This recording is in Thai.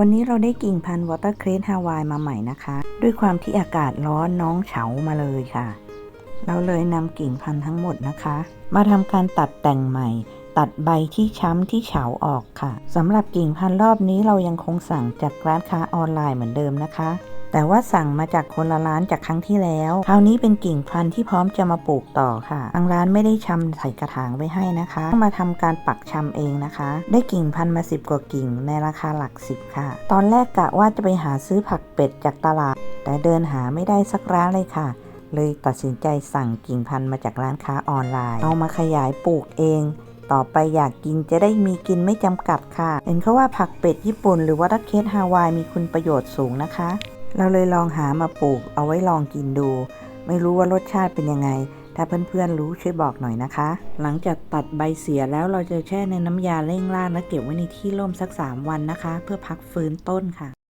วันนี้เราได้กิ่งพันธุ์วอเตอร์เครสฮาวายมาใหม่นะคะ ด้วยความที่อากาศร้อนน้องเฉามาเลยค่ะ เราเลยนำกิ่งพันธุ์ทั้งหมดนะคะ มาทำการตัดแต่งใหม่ ตัดใบที่ช้ำที่เฉาออกค่ะสำหรับกิ่งพันธุ์รอบนี้เรายังคงสั่งจากร้านค้าออนไลน์เหมือนเดิมนะคะ แต่ว่าสั่งมาจากคนละร้านจากครั้งที่แล้ว คราวนี้เป็นกิ่งพันธุ์ที่พร้อมจะมาปลูกต่อค่ะ ทางร้านไม่ได้ชำใส่กระถางไว้ให้นะคะต้องมาทำการปักชำเองนะคะ ได้กิ่งพันธุ์มาสิบกว่ากิ่งในราคาหลักสิบค่ะ ตอนแรกกะว่าจะไปหาซื้อผักเป็ดจากตลาด แต่เดินหาไม่ได้สักร้านเลยค่ะ เลยตัดสินใจสั่งกิ่งพันธุ์มาจากร้านค้าออนไลน์ เอามาขยายปลูกเองต่อไปอยากกินจะได้มีกินไม่จำกัดค่ะ เห็นเขาว่าผักเป็ดญี่ปุ่นหรือว่าดักเคสฮาวายมีคุณประโยชน์สูงนะคะ เราเลยลองหามาปลูกเอาไว้ลองกินดู ไม่รู้ว่ารสชาติเป็นยังไง ถ้าเพื่อนๆรู้ช่วยบอกหน่อยนะคะ หลังจากตัดใบเสียแล้วเราจะแช่ในน้ำยาเร่งรางและเก็บไว้ในที่ร่มสัก 3 วันนะคะ เพื่อพักฟื้นต้นค่ะ